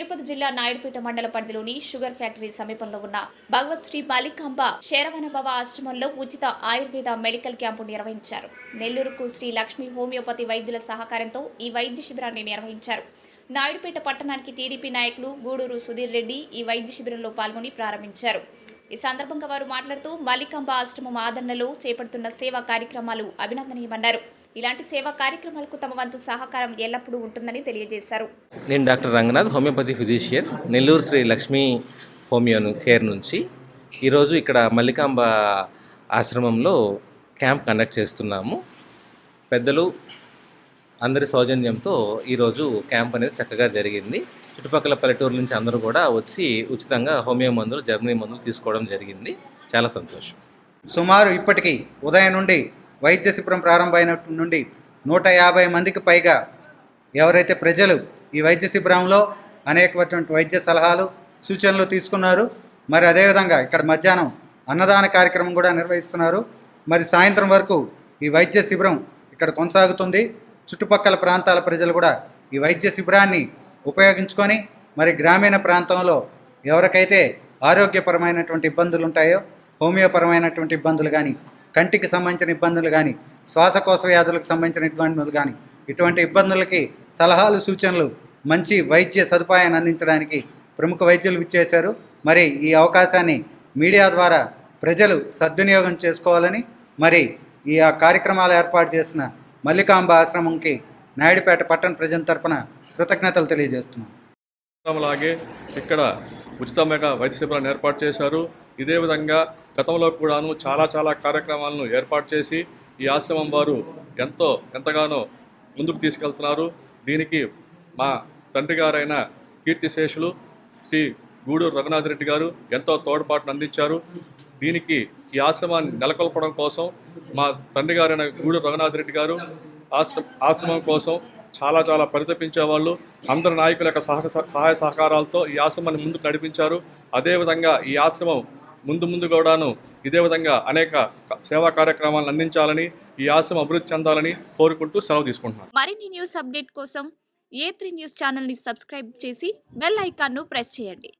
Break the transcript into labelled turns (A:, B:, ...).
A: తిరుపతి జిల్లా నాయుడుపేట మండల పరిధిలోని షుగర్ ఫ్యాక్టరీ సమీపంలో ఉన్న భగవత్ శ్రీ మలికాంబ శరవణభవ ఆశ్రమంలో ఉచిత ఆయుర్వేద మెడికల్ క్యాంపు నిర్వహించారు. నెల్లూరుకు శ్రీ లక్ష్మి హోమియోపతి వైద్యుల సహకారంతో ఈ వైద్య శిబిరాన్ని నిర్వహించారు. నాయుడుపేట పట్టణానికి టీడీపీ నాయకులు గూడూరు సుధీర్ రెడ్డి ఈ వైద్య శిబిరంలో పాల్గొని ప్రారంభించారు. ఈ సందర్భంగా వారు మాట్లాడుతూ మలికాంబ ఆశ్రమం ఆదరణలో చేపడుతున్న సేవా కార్యక్రమాలు అభినందనీయమన్నారు. ఇలాంటి సేవా కార్యక్రమాలకు తమ వంతు సహకారం ఎల్లప్పుడూ ఉంటుందని తెలియజేశారు.
B: నేను doctor Ranganath homeopathy physician Nellore Shri Lakshmi homeo care నుంచి. ఈరోజు ఇక్కడ మల్లికాంబ ఆశ్రమంలో క్యాంప్ కండక్ట్ చేస్తున్నాము. పెద్దలు అందరి సౌజన్యంతో ఈరోజు క్యాంప్ అనేది చక్కగా జరిగింది. చుట్టుపక్కల పల్లెటూరు నుంచి అందరూ కూడా వచ్చి ఉచితంగా హోమియో మందులు జర్మనీ మందులు తీసుకోవడం జరిగింది. చాలా సంతోషం.
C: సుమారు ఇప్పటికీ ఉదయం నుండి వైద్య శిబిరం ప్రారంభమైనప్పటి నుండి నూట యాభై మందికి పైగా ఎవరైతే ప్రజలు ఈ వైద్య శిబిరంలో అనేకమైనటువంటి వైద్య సలహాలు సూచనలు తీసుకున్నారు మరి అదేవిధంగా ఇక్కడ మధ్యాహ్నం అన్నదాన కార్యక్రమం కూడా నిర్వహిస్తున్నారు. మరి సాయంత్రం వరకు ఈ వైద్య శిబిరం ఇక్కడ కొనసాగుతుంది. చుట్టుపక్కల ప్రాంతాల ప్రజలు కూడా ఈ వైద్య శిబిరాన్ని ఉపయోగించుకొని మరి గ్రామీణ ప్రాంతంలో ఎవరికైతే ఆరోగ్యపరమైనటువంటి ఇబ్బందులు ఉంటాయో హోమియోపరమైనటువంటి ఇబ్బందులు కానీ కంటికి సంబంధించిన ఇబ్బందులు కానీ శ్వాసకోశ వ్యాధులకు సంబంధించిన ఇబ్బందులు కానీ ఇటువంటి ఇబ్బందులకి సలహాలు సూచనలు మంచి వైద్య సదుపాయాన్ని అందించడానికి ప్రముఖ వైద్యులు విచ్చేశారు. మరి ఈ అవకాశాన్ని మీడియా ద్వారా ప్రజలు సద్వినియోగం చేసుకోవాలని మరి ఈ ఆ కార్యక్రమాలు ఏర్పాటు చేసిన మల్లికాంబ ఆశ్రమంకి నాయుడుపేట పట్టణ ప్రజల తరపున కృతజ్ఞతలు తెలియజేస్తున్నాం.
D: అలాగే ఇక్కడ ఉచితమైన వైద్య శిబిరాన్ని ఏర్పాటు చేశారు. ఇదే విధంగా గతంలో కూడాను చాలా చాలా కార్యక్రమాలను ఏర్పాటు చేసి ఈ ఆశ్రమం వారు ఎంతో ఎంతగానో ముందుకు తీసుకెళ్తున్నారు. దీనికి మా తండ్రి గారైన కీర్తిశేషులు శ్రీ గూడూరు రఘునాథ్ రెడ్డి గారు ఎంతో తోడ్పాటును అందించారు. దీనికి ఈ ఆశ్రమాన్ని నెలకొల్పడం కోసం మా తండ్రి గారైన గూడూరు రఘునాథ్ రెడ్డి గారు ఆశ్ర ఆశ్రమం కోసం చాలా చాలా పరితపించేవాళ్ళు అందరి నాయకుల యొక్క సహ సహాయ సహకారాలతో ఈ ఆశ్రమాన్ని ముందుకు నడిపించారు. అదేవిధంగా ఈ ఆశ్రమం ముందు ముందు కూడాను ఇదే విధంగా అనేక సేవా కార్యక్రమాలను అందించాలని ఈ ఆశ్రమం అభివృద్ధి చెందాలని కోరుకుంటూ సెలవు తీసుకుంటున్నాను.
A: మరిన్ని న్యూస్ అప్డేట్ కోసం ఏ త్రీ న్యూస్ ఛానల్ని సబ్స్క్రైబ్ చేసి బెల్ ఐకాన్ను ప్రెస్ చేయండి.